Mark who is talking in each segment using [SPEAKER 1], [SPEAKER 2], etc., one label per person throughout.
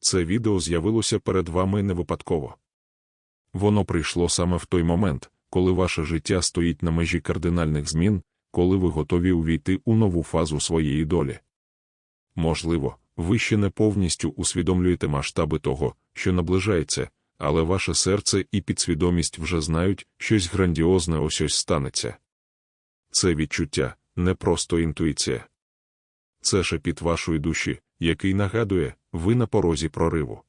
[SPEAKER 1] Це відео з'явилося перед вами не випадково. Воно прийшло саме в той момент, коли ваше життя стоїть на межі кардинальних змін, коли ви готові увійти у нову фазу своєї долі. Можливо, ви ще не повністю усвідомлюєте масштаби того, що наближається, але ваше серце і підсвідомість вже знають, щось грандіозне ось ось станеться. Це відчуття, не просто інтуїція. Це шепіт вашої душі, який нагадує, ви на порозі прориву.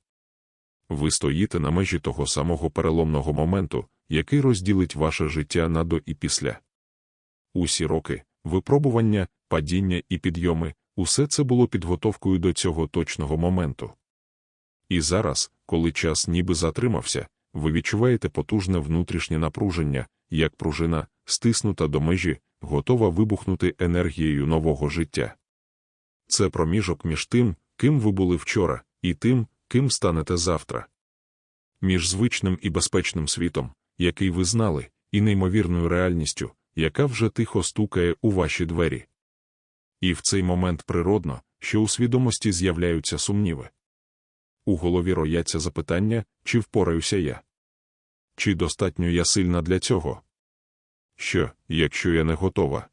[SPEAKER 1] Ви стоїте на межі того самого переломного моменту, який розділить ваше життя на до і після. Усі роки, випробування, падіння і підйоми, усе це було підготовкою до цього точного моменту. І зараз, коли час ніби затримався, ви відчуваєте потужне внутрішнє напруження, як пружина, стиснута до межі, готова вибухнути енергією нового життя. Це проміжок між тим, ким ви були вчора, і тим, ким станете завтра. Між звичним і безпечним світом, який ви знали, і неймовірною реальністю, яка вже тихо стукає у ваші двері. І в цей момент природно, що у свідомості з'являються сумніви. У голові рояться запитання, чи впораюся я? Чи достатньо я сильна для цього? Що, якщо я не готова?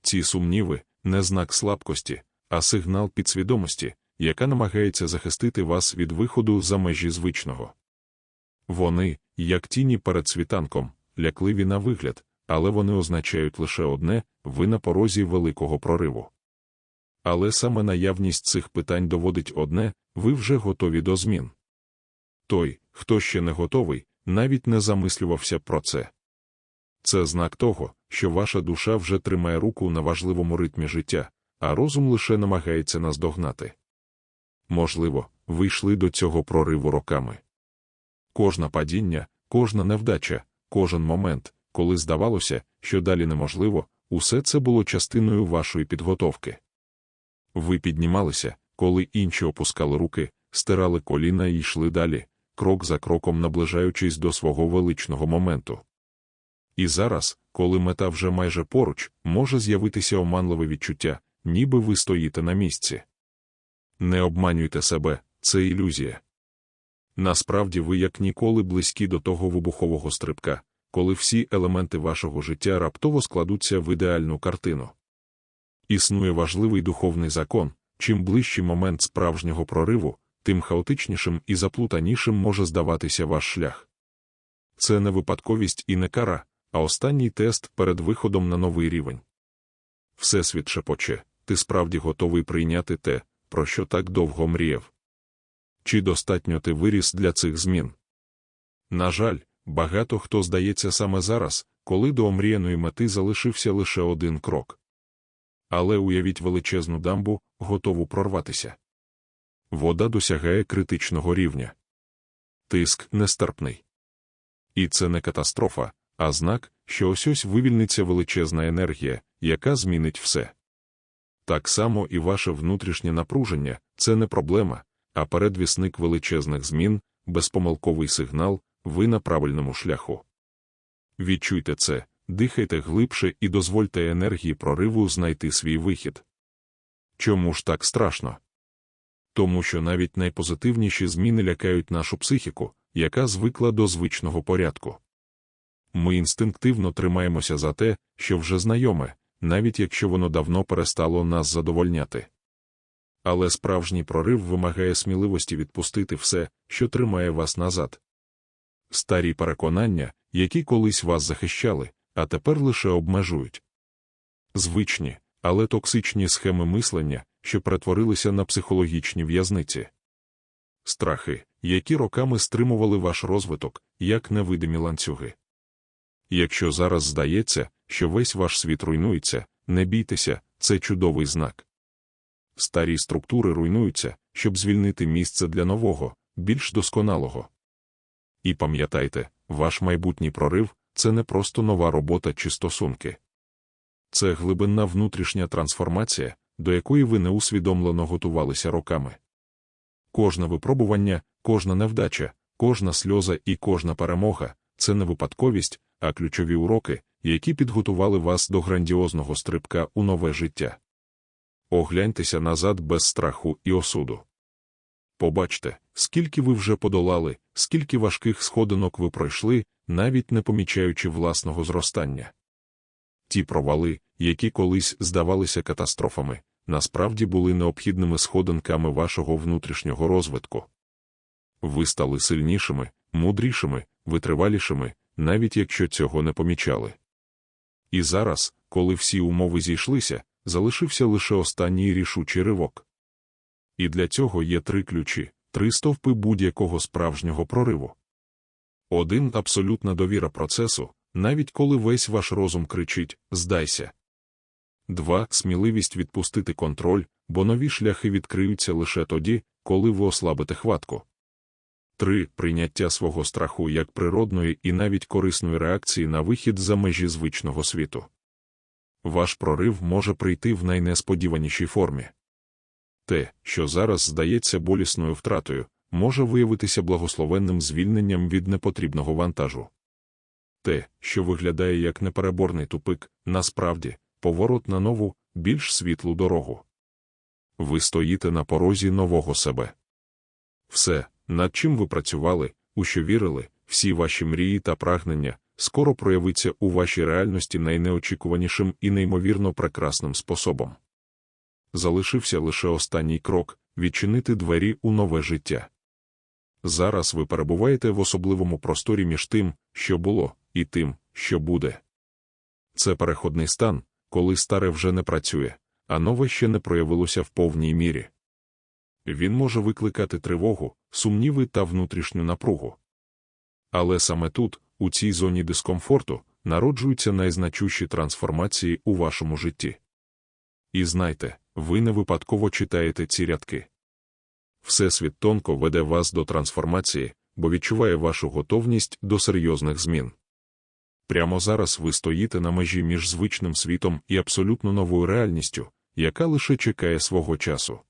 [SPEAKER 1] Ці сумніви не знак слабкості, а сигнал підсвідомості, яка намагається захистити вас від виходу за межі звичного. Вони, як тіні перед світанком, лякливі на вигляд, але вони означають лише одне ви на порозі великого прориву. Але саме наявність цих питань доводить одне ви вже готові до змін. Той, хто ще не готовий, навіть не замислювався про це. Це знак того, що ваша душа вже тримає руку на важливому ритмі життя, а розум лише намагається наздогнати. Можливо, ви йшли до цього прориву роками. Кожна падіння, кожна невдача, кожен момент, коли здавалося, що далі неможливо, усе це було частиною вашої підготовки. Ви піднімалися, коли інші опускали руки, стирали коліна і йшли далі, крок за кроком наближаючись до свого величного моменту. І зараз, коли мета вже майже поруч, може з'явитися оманливе відчуття, ніби ви стоїте на місці. Не обманюйте себе, це ілюзія. Насправді ви як ніколи близькі до того вибухового стрибка, коли всі елементи вашого життя раптово складуться в ідеальну картину. Існує важливий духовний закон чим ближчий момент справжнього прориву, тим хаотичнішим і заплутанішим може здаватися ваш шлях. Це не випадковість і не кара, а останній тест перед виходом на новий рівень. Всесвіт шепоче, ти справді готовий прийняти те, про що так довго мріяв. Чи достатньо ти виріс для цих змін? На жаль, багато хто здається саме зараз, коли до омріяної мети залишився лише один крок. Але уявіть величезну дамбу, готову прорватися. Вода досягає критичного рівня. Тиск нестерпний. І це не катастрофа, а знак, що ось ось вивільниться величезна енергія, яка змінить все. Так само і ваше внутрішнє напруження це не проблема, а передвісник величезних змін, безпомилковий сигнал, ви на правильному шляху. Відчуйте це, дихайте глибше і дозвольте енергії прориву знайти свій вихід. Чому ж так страшно? Тому що навіть найпозитивніші зміни лякають нашу психіку, яка звикла до звичного порядку. Ми інстинктивно тримаємося за те, що вже знайоме, навіть якщо воно давно перестало нас задовольняти. Але справжній прорив вимагає сміливості відпустити все, що тримає вас назад. Старі переконання, які колись вас захищали, а тепер лише обмежують. Звичні, але токсичні схеми мислення, що перетворилися на психологічні в'язниці. Страхи, які роками стримували ваш розвиток, як невидимі ланцюги. Якщо зараз здається, що весь ваш світ руйнується, не бійтеся, це чудовий знак. Старі структури руйнуються, щоб звільнити місце для нового, більш досконалого. І пам'ятайте, ваш майбутній прорив це не просто нова робота чи стосунки. Це глибинна внутрішня трансформація, до якої ви неусвідомлено готувалися роками. Кожне випробування, кожна невдача, кожна сльоза і кожна перемога це не випадковість, а ключові уроки, які підготували вас до грандіозного стрибка у нове життя. Огляньтеся назад без страху і осуду. Побачте, скільки ви вже подолали, скільки важких сходинок ви пройшли, навіть не помічаючи власного зростання. Ті провали, які колись здавалися катастрофами, насправді були необхідними сходинками вашого внутрішнього розвитку. Ви стали сильнішими, мудрішими, витривалішими, навіть якщо цього не помічали. І зараз, коли всі умови зійшлися, залишився лише останній рішучий ривок. І для цього є три ключі, три стовпи будь-якого справжнього прориву. Один абсолютна довіра процесу, навіть коли весь ваш розум кричить здайся. Два сміливість відпустити контроль, бо нові шляхи відкриються лише тоді, коли ви ослабите хватку. 3. Прийняття свого страху як природної і навіть корисної реакції на вихід за межі звичного світу. Ваш прорив може прийти в найнесподіванішій формі. Те, що зараз здається болісною втратою, може виявитися благословенним звільненням від непотрібного вантажу. Те, що виглядає як непереборний тупик, насправді поворот на нову, більш світлу дорогу. Ви стоїте на порозі нового себе. Все, над чим ви працювали, у що вірили, всі ваші мрії та прагнення, скоро проявиться у вашій реальності найнеочікуванішим і неймовірно прекрасним способом. Залишився лише останній крок відчинити двері у нове життя. Зараз ви перебуваєте в особливому просторі між тим, що було, і тим, що буде. Це переходний стан, коли старе вже не працює, а нове ще не проявилося в повній мірі. Він може викликати тривогу, сумніви та внутрішню напругу. Але саме тут, у цій зоні дискомфорту, народжуються найзначущі трансформації у вашому житті. І знайте, ви не випадково читаєте ці рядки. Всесвіт тонко веде вас до трансформації, бо відчуває вашу готовність до серйозних змін. Прямо зараз ви стоїте на межі між звичним світом і абсолютно новою реальністю, яка лише чекає свого часу.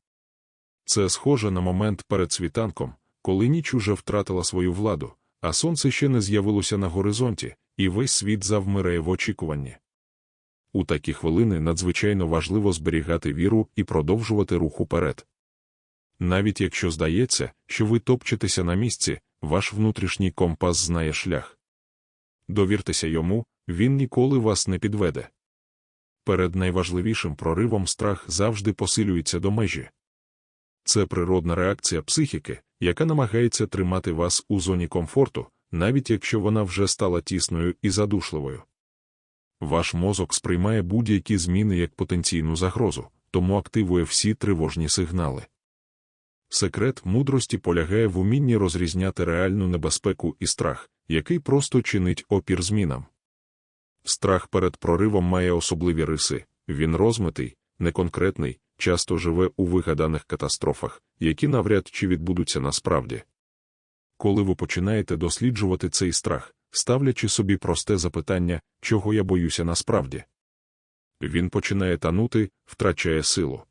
[SPEAKER 1] Це схоже на момент перед світанком, коли ніч уже втратила свою владу, а сонце ще не з'явилося на горизонті, і весь світ завмирає в очікуванні. У такі хвилини надзвичайно важливо зберігати віру і продовжувати рух уперед. Навіть якщо здається, що ви топчетеся на місці, ваш внутрішній компас знає шлях. Довіртеся йому, він ніколи вас не підведе. Перед найважливішим проривом страх завжди посилюється до межі. Це природна реакція психіки, яка намагається тримати вас у зоні комфорту, навіть якщо вона вже стала тісною і задушливою. Ваш мозок сприймає будь-які зміни як потенційну загрозу, тому активує всі тривожні сигнали. Секрет мудрості полягає в умінні розрізняти реальну небезпеку і страх, який просто чинить опір змінам. Страх перед проривом має особливі риси, він розмитий, неконкретний, часто живе у вигаданих катастрофах, які навряд чи відбудуться насправді. Коли ви починаєте досліджувати цей страх, ставлячи собі просте запитання, чого я боюся насправді, він починає танути, втрачає силу.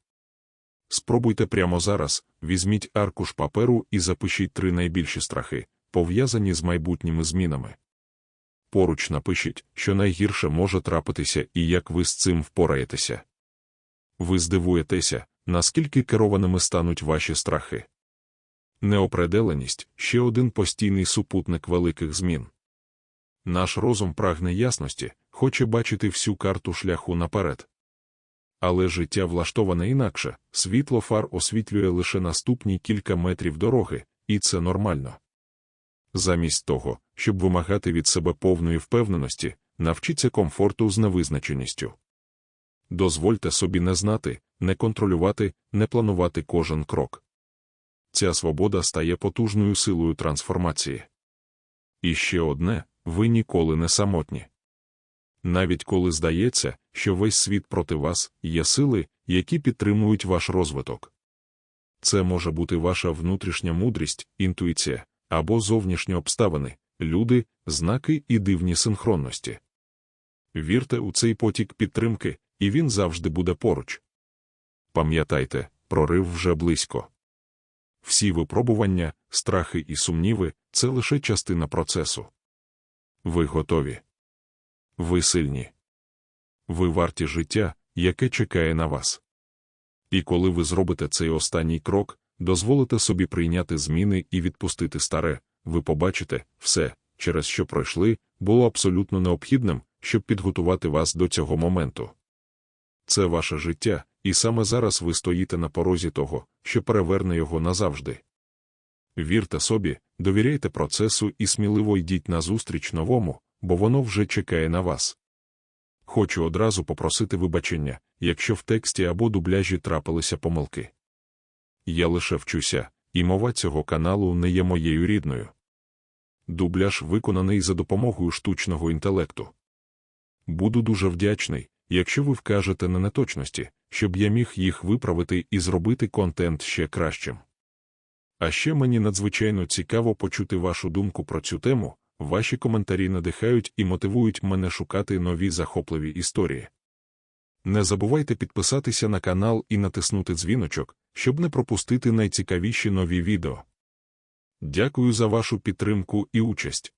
[SPEAKER 1] Спробуйте прямо зараз, візьміть аркуш паперу і запишіть три найбільші страхи, пов'язані з майбутніми змінами. Поруч напишіть, що найгірше може трапитися і як ви з цим впораєтеся. Ви здивуєтеся, наскільки керованими стануть ваші страхи. Неопределеність ще один постійний супутник великих змін. Наш розум прагне ясності, хоче бачити всю карту шляху наперед. Але життя влаштоване інакше, світло фар освітлює лише наступні кілька метрів дороги, і це нормально. Замість того, щоб вимагати від себе повної впевненості, навчіться комфорту з невизначеністю. Дозвольте собі не знати, не контролювати, не планувати кожен крок. Ця свобода стає потужною силою трансформації. І ще одне ви ніколи не самотні. Навіть коли здається, що весь світ проти вас є сили, які підтримують ваш розвиток. Це може бути ваша внутрішня мудрість, інтуїція або зовнішні обставини, люди, знаки і дивні синхронності. Вірте у цей потік підтримки, і він завжди буде поруч. Пам'ятайте, прорив вже близько. Всі випробування, страхи і сумніви це лише частина процесу. Ви готові. Ви сильні. Ви варті життя, яке чекає на вас. І коли ви зробите цей останній крок, дозволите собі прийняти зміни і відпустити старе, ви побачите, все, через що пройшли, було абсолютно необхідним, щоб підготувати вас до цього моменту. Це ваше життя, і саме зараз ви стоїте на порозі того, що переверне його назавжди. Вірте собі, довіряйте процесу і сміливо йдіть назустріч новому, бо воно вже чекає на вас. Хочу одразу попросити вибачення, якщо в тексті або дубляжі трапилися помилки. Я лише вчуся, і мова цього каналу не є моєю рідною. Дубляж виконаний за допомогою штучного інтелекту. Буду дуже вдячний, якщо ви вкажете на неточності, щоб я міг їх виправити і зробити контент ще кращим. А ще мені надзвичайно цікаво почути вашу думку про цю тему, ваші коментарі надихають і мотивують мене шукати нові захопливі історії. Не забувайте підписатися на канал і натиснути дзвіночок, щоб не пропустити найцікавіші нові відео. Дякую за вашу підтримку і участь.